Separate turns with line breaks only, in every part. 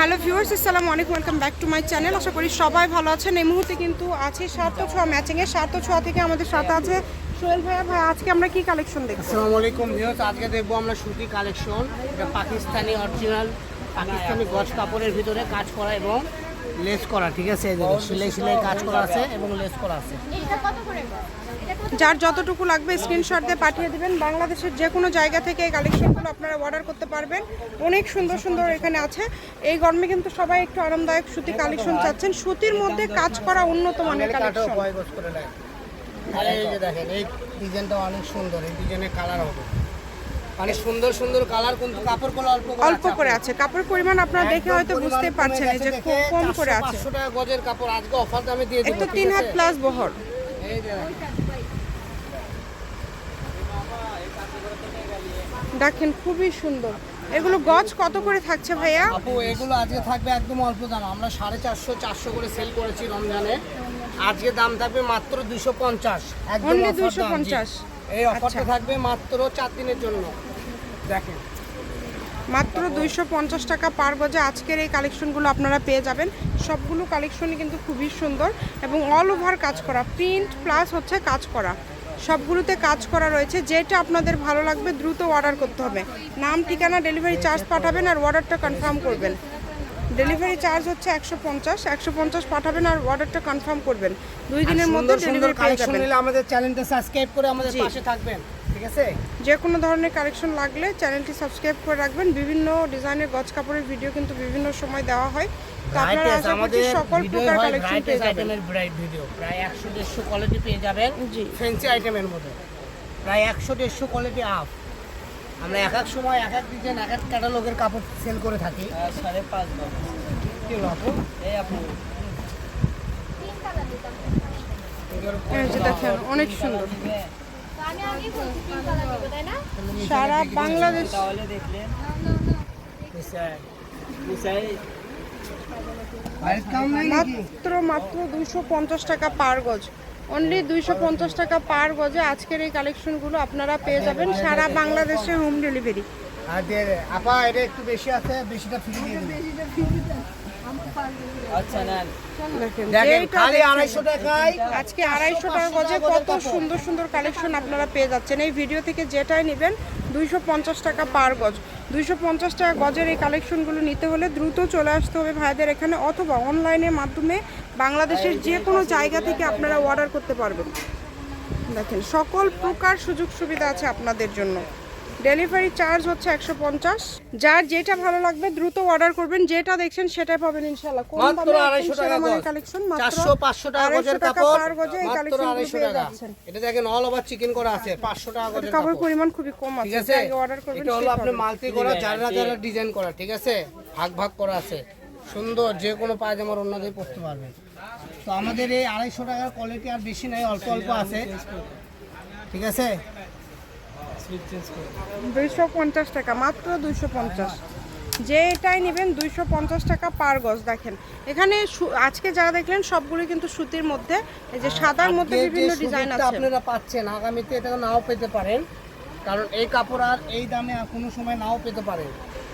Hello viewers, আসসালামু আলাইকুম, welcome back to my channel. আশা করি সবাই ভালো আছেন। এই মুহূর্তে কিন্তু আছে সার্থ ছোঁয়া ম্যাচিংয়ে। সার্থ ছোঁয়া থেকে আমাদের সাথে আছে সোহেল ভাইয়া। ভাই আজকে আমরা কি কালেকশন দেখব?
আসসালামু আলাইকুম ভিউয়ার্স, আজকে দেখব আমরা সুতি কালেকশন এটা পাকিস্তানি অরিজিনাল পাকিস্তানি গজ কাপড়ের ভিতরে কাজ করা এবং লেস করা ঠিক আছে? সেলাই সেলাই কাজ করা আছে এবং লেস করা আছে।
যার যতটুকু লাগবে স্ক্রিনশট দিয়ে পাঠিয়ে দিবেন। বাংলাদেশের যে কোনো জায়গা থেকে এই কালেকশনগুলো আপনারা অর্ডার করতে পারবেন। অনেক সুন্দর সুন্দর এখানে আছে। এই গরমে কিন্তু সবাই একটু আরামদায়ক সুতি কালেকশন চাচ্ছেন। সুতির মধ্যে কাজ করা উন্নত মানের কালেকশন
আর এই যে দেখেন এই ডিজাইনটা অনেক সুন্দর। এই ডিজাইনের কালার হবে। মানে সুন্দর সুন্দর কালার কিন্তু কাপড়গুলো অল্প
অল্প করে আছে। কাপড় পরিমাণ আপনারা দেখে হয়তো বুঝতে পারছেন যে খুব কম করে আছে।
পাঁচশো টাকা গজের কাপড় আজকে অফার দামে দিয়ে দেবো
তো তিন হাত প্লাস বহর।
এই যে দেখেন।
খুবই সুন্দর। এগুলো গজ কত করে থাকছে ভাইয়া?
আপু এগুলো আজকে থাকবে একদম অল্প দাম। আমরা সাড়ে চারশো চারশো করে সেল করেছি রমজানে। আজকে দাম থাকবে মাত্র দুশো পঞ্চাশ।
Only 250
এই অফারটা
আচ্ছা।
থাকবে মাত্র চার দিনের জন্য। দেখেন।
মাত্র দুইশো পঞ্চাশ টাকা পার গজে আজকের এই কালেকশনগুলো আপনারা পেয়ে যাবেন। সবগুলো কালেকশনই কিন্তু খুবই সুন্দর এবং অল ওভার কাজ করা। প্রিন্ট প্লাস হচ্ছে কাজ করা। সবগুলোতে কাজ করা রয়েছে যেটা আপনাদের ভালো লাগবে দ্রুত অর্ডার করতে হবে। নাম ঠিকানা ডেলিভারি চার্জ পাঠাবেন আর অর্ডারটা কনফার্ম করবেন। ডেলিভারি চার্জ হচ্ছে একশো পঞ্চাশ একশো পঞ্চাশ পাঠাবেন আর অর্ডারটা কনফার্ম করবেন। দুই দিনের মধ্যে ডেলিভারি পেয়ে যাবেন।
আমাদের চ্যানেলটা সাবস্ক্রাইব করে আমাদের পাশে থাকবেন। ঠিক আছে?
যে কোনো ধরনের কালেকশন লাগলে চ্যানেলটি সাবস্ক্রাইব করে রাখবেন। বিভিন্ন ডিজাইনের গজ কাপড়ের ভিডিও কিন্তু বিভিন্ন সময় দেওয়া হয়। তো আপনারা আশা করছি সকল প্রকার কালেকশন পেয়ে যাবেন।
আইটেমের ব্রাইট ভিডিও প্রায় একশো দেড়শো কোয়ালিটি পেয়ে যাবেন।
জি।
ফ্যান্সি আইটেমের মধ্যে। প্রায় একশো দেড়শো কোয়ালিটি আপ আমরা এক এক সময় এক এক ডিজাইন এক এক ক্যাটালগের কাপড় সেল করে থাকি। সাড়ে পাঁচ কি আপু? এই আপু
দেখেন অনেক সুন্দর।
আমি আগে বলছি পিঙ্ক কালার নেব তাই না?
সারা বাংলাদেশ। মাত্র মাত্র দুইশো পঞ্চাশ টাকা পার গজ। অনলি দুইশো পঞ্চাশ টাকা পার গজে আজকের এই কালেকশনগুলো আপনারা পেয়ে যাবেন সারা বাংলাদেশে হোম ডেলিভারি
আপা এটা একটু বেশি আছে বেশিটা ফ্রি দিয়ে
আজকে আড়াইশো টাকা গজে কত সুন্দর সুন্দর কালেকশন আপনারা পেয়ে যাচ্ছেন। এই ভিডিও থেকে যেটাই নেবেন দুইশো পঞ্চাশ টাকা পার গজ। দুইশো পঞ্চাশ টাকা গজের এই কালেকশনগুলো নিতে হলে দ্রুত চলে আসতে হবে ভাইদের এখানে অথবা অনলাইনের মাধ্যমে বাংলাদেশের যে কোনো জায়গা থেকে আপনারা অর্ডার করতে পারবেন। দেখেন সকল প্রকার সুযোগ সুবিধা আছে আপনাদের জন্য। ডেলিভারি চার্জ হচ্ছে একশো পঞ্চাশ। যার যেটা ভালো লাগবে দ্রুত অর্ডার করবেন যেটা দেখছেন সেটাই পাবেন ইনশাল্লাহ কোন দামে
আড়াইশো টাকা
কালেকশন
চারশো পাঁচশো টাকা
আড়াইশো
গজের
টাকা
কাপড়।
পার গজে এই
মাত্র আড়াইশো টাকা। এটা দেখেন অল ওভার চিকেন করা আছে পাঁচশো টাকা গজের
কাপড়। পরিমাণ খুবই কম
ঠিক
আছে? অর্ডার করবেন
এটা হলো। মাল্টি করা যারা যারা ডিজাইন করা ঠিক আছে? ভাগ ভাগ করা আছে। সুন্দর যে কোনো পায়জামার অন্য দিয়ে পরতে পারবেন। তো আমাদের এই আড়াইশো টাকার কোয়ালিটি আর বেশি নাই অল্প অল্প আছে। ঠিক আছে?
দুইশো পঞ্চাশ টাকা মাত্র দুইশো পঞ্চাশ। যে এটাই নেবেন দুইশো পঞ্চাশ টাকা পার গজ দেখেন। এখানে আজকে যারা দেখলেন সবগুলো কিন্তু সুতির মধ্যে এই যে সাদার মধ্যে বিভিন্ন ডিজাইন আছে।
আপনারা পাচ্ছেন আগামীতে এটা নাও পেতে পারেন। কারণ এই কাপড় আর এই দামে আর কোনো সময় নাও পেতে পারেন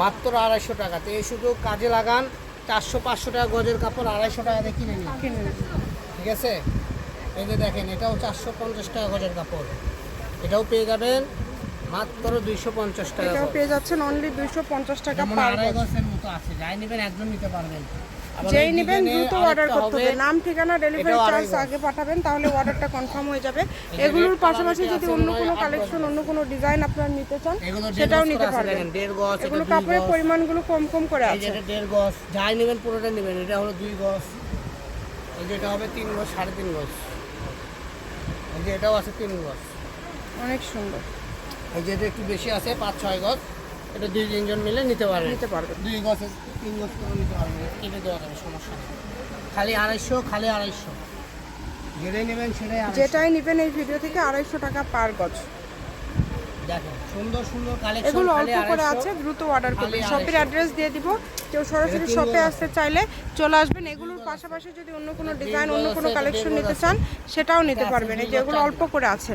মাত্র আড়াইশো টাকাতে এই সুযোগ কাজে লাগান চারশো পাঁচশো টাকা গজের কাপড় আড়াইশো টাকাতে নিন।
কিনে নিন।
ঠিক আছে? এই যে দেখেন এটাও চারশো পঞ্চাশ টাকা গজের কাপড়। এটাও পেয়ে যাবেন মাত্র দুইশো পঞ্চাশ টাকা
এটাও
গজ।
পেয়ে যাচ্ছেন অনলি দুইশো পঞ্চাশ টাকা পার
গজের মতো আছে। যাই নেবেন একদম নিতে পারবেন।
যেই নেবেন দ্রুত অর্ডার করতে হবে। নাম ঠিকানা ডেলিভারি চার্জ আগে পাঠাবেন তাহলে অর্ডারটা কনফার্ম হয়ে যাবে। এগুলোর পাশাপাশি যদি অন্য কোনো কালেকশন অন্য কোনো ডিজাইন আপনারা নিতে চান সেটাও নিতে পারবেন। এগুলো কাপড়ের পরিমাণগুলো কম কম করে আছে।
এটা দেড় গজ যাই নেবেন পুরোটা নেবেন। এটা হলো দুই গজ। এই যে এটা হবে তিন গজ সাড়ে তিন গজ। এই যে এটাও আছে তিন গজ।
অনেক সুন্দর।
এই যে একটু বেশি আছে পাঁচ ছয় গজ। এটা দুই তিনজন মিলে নিতে পারবেন
নিতে পারবেন
দুই গজ তিন গজ করে নিতে পারবেন কিনে দেওয়া যাবে সমস্যা নেই। খালি আড়াইশো খালি আড়াইশো। যেটাই নেবেন সেটাই
যেটাই নেবেন এই ভিডিও থেকে আড়াইশো টাকা পার গজ।
দেখেন সুন্দর সুন্দর কালেকশন
এগুলো অল্প করে আছে দ্রুত অর্ডার করবেন। শপের অ্যাড্রেস দিয়ে দিব। কেউ সরাসরি শপে আসতে চাইলে চলে আসবেন। এগুলোর পাশাপাশি যদি অন্য কোনো ডিজাইন অন্য কোনো কালেকশন নিতে চান সেটাও নিতে পারবেন। এই যে এগুলো অল্প করে আছে।